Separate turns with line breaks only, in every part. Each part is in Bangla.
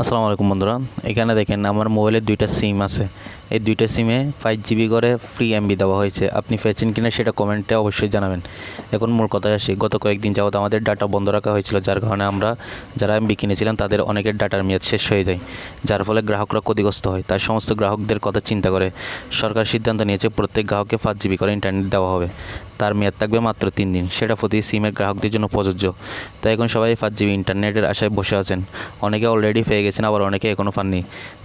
আসসালামু আলাইকুম বন্ধুরা। এখানে দেখেন আমার মোবাইলে দুইটা সিম আছে। এই দুইটা সিমে ফাইভ জিবি করে ফ্রি এমবি দেওয়া হয়েছে। আপনি পেয়েছেন কিনা সেটা কমেন্টে অবশ্যই জানাবেন। এখন মূল কথায় আসি, গত কয়েকদিন যাবত আমাদের ডাটা বন্ধ রাখা হয়েছিল, যার কারণে আমরা যারা এমবি কিনেছিলাম তাদের অনেকের ডাটার মেয়াদ শেষ হয়ে যায়, যার ফলে গ্রাহকরা ক্ষতিগ্রস্ত হয়। তাই সমস্ত গ্রাহকদের কথা চিন্তা করে সরকার সিদ্ধান্ত নিয়েছে, প্রত্যেক গ্রাহককে পাঁচ জিবি করে ইন্টারনেট দেওয়া হবে। তার মেয়াদ থাকবে মাত্র তিন দিন। সেটা প্রতি সিমের গ্রাহকদের জন্য প্রযোজ্য। তাই এখন সবাই পাঁচ জিবি ইন্টারনেটের আশায় বসে আছেন। অনেকে অলরেডি পেয়ে গেছেন, আবার অনেকে এখনও পাননি।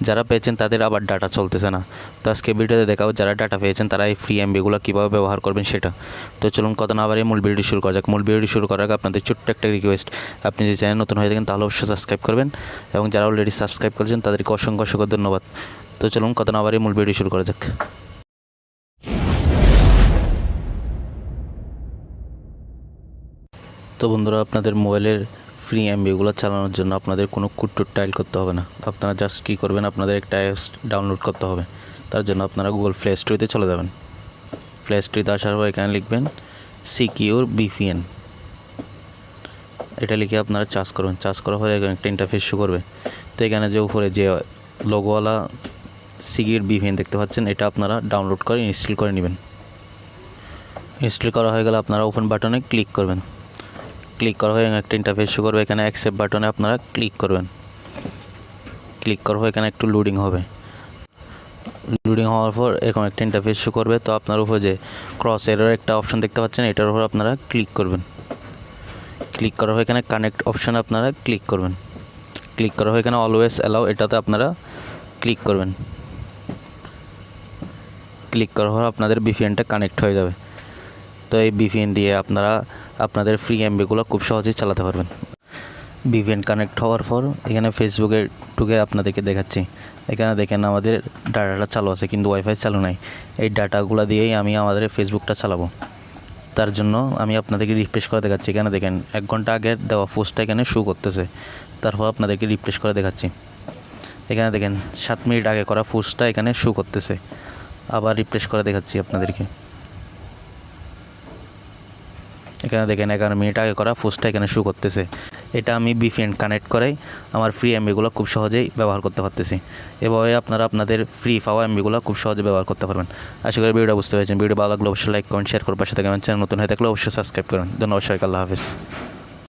যারা পেয়েছেন তাদের আবার ডাটা চলতেছে না। তো আজকে ভিডিওতে দেখাও যারা ডাটা পেয়েছেন, তারা এই ফ্রি এমবিগুলো কীভাবে ব্যবহার করবেন সেটা। তো চলুন কথা না এই মূল ভিডিওটি শুরু করা যাক। মূল ভিডিওটি শুরু করার আগে আপনাদের ছোট্ট একটা রিকোয়েস্ট আপনি যদি চ্যানেল নতুন হয়ে থাকেন, তাহলে অবশ্যই সাবস্ক্রাইব করবেন। এবং যারা অলরেডি সাবস্ক্রাইব করেছেন, তাদেরকে অসংখ্য অসংখ্য ধন্যবাদ। তো চলুন কথা না এই মূল ভিডিও শুরু করা যাক। তো বন্ধুরা, আপনাদের মোবাইলের ফ্রি এমবিগুলো চালানোর জন্য আপনাদের কোনো কুট্টুর টাইল করতে হবে না। আপনারা জাস্ট কী করবেন, আপনাদের একটা অ্যাপস ডাউনলোড করতে হবে। তার জন্য আপনারা গুগল প্লে স্টোরিতে চলে যাবেন। প্লে স্টোরিতে আসার পর এখানে লিখবেন সিকিউর বিপিএন এটা লিখে আপনারা চার্জ করবেন। চার্জ করার পরে একটা ইন্টারফেস শো করবে। তো এখানে যে উপরে যে লোগোওয়ালা সিকিউর বিপিএন দেখতে পাচ্ছেন, এটা আপনারা ডাউনলোড করে ইনস্টল করে নেবেন। ইনস্টল করা হয়ে গেলে আপনারা ওপেন বাটনে ক্লিক করবেন। ক্লিক করা হয়ে একটা ইন্টারফেস শো করবে, এখানে অ্যাকসেপ্ট বাটনে আপনারা ক্লিক করবেন। ক্লিক পর এখানে একটু লোডিং হবে। লোডিং হওয়ার পর এরকম একটা ইন্টারফেস শো করবে, তো আপনার উপর যে ক্রস এরর একটা অপশন দেখতে পাচ্ছেন, এটার উপর আপনারা ক্লিক করবেন। ক্লিক করার পর এখানে কানেক্ট অপশানে আপনারা ক্লিক করবেন। ক্লিক করার পর এখানে অলওয়েজ অ্যালাউ এটাতে আপনারা ক্লিক করবেন। ক্লিক করার পর আপনাদের বিপিএনটা কানেক্ট হয়ে যাবে। তো এই বিপিএন দিয়ে আপনারা আপনাদের ফ্রি এমবিগুলো খুব সহজেই চালাতে পারবেন। বিপিএন কানেক্ট হওয়ার পর এখানে ফেসবুকে ঢুকে আপনাদেরকে দেখাচ্ছি। এখানে দেখেন আমাদের ডাটাটা চালু আছে, কিন্তু ওয়াইফাই চালু নাই। এই ডাটাগুলো দিয়েই আমি আমাদের ফেসবুকটা চালাবো। তার জন্য আমি আপনাদেরকে রিফ্রেশ করে দেখাচ্ছি। এখানে দেখেন, এক ঘণ্টা আগের দেওয়া পোস্টটা এখানে শু করতেছে। তারপর আপনাদেরকে রিফ্রেশ করে দেখাচ্ছি। এখানে দেখেন, সাত মিনিট আগে করা পোস্টটা এখানে শু করতেছে। আবার রিফ্রেশ করে দেখাচ্ছি আপনাদেরকে। এখানে দেখেন এগারো মিনিট আগে করা পোস্টটা এখানে শু করতেছে। এটা আমি বিফিএন কানেক্ট করাই, আমার ফ্রি এমবিগুলো খুব সহজেই ব্যবহার করতে পারতেছি। এভাবে আপনারা আপনাদের ফ্রি পাওয়া এমবিগুলো খুব সহজে ব্যবহার করতে পারবেন। আশা করি ভিডিওটা বুঝতে পেরেছেন। ভিডিও ভালো লাগলে অবশ্যই লাইক কমেন্ট শেয়ার করার পাশে থাকবেন। চ্যানেল নতুন হয়ে থাকলে অবশ্যই সাবস্ক্রাইব করুন। ধন্যবাদ সবাইকে, আল্লাহ হাফিজ।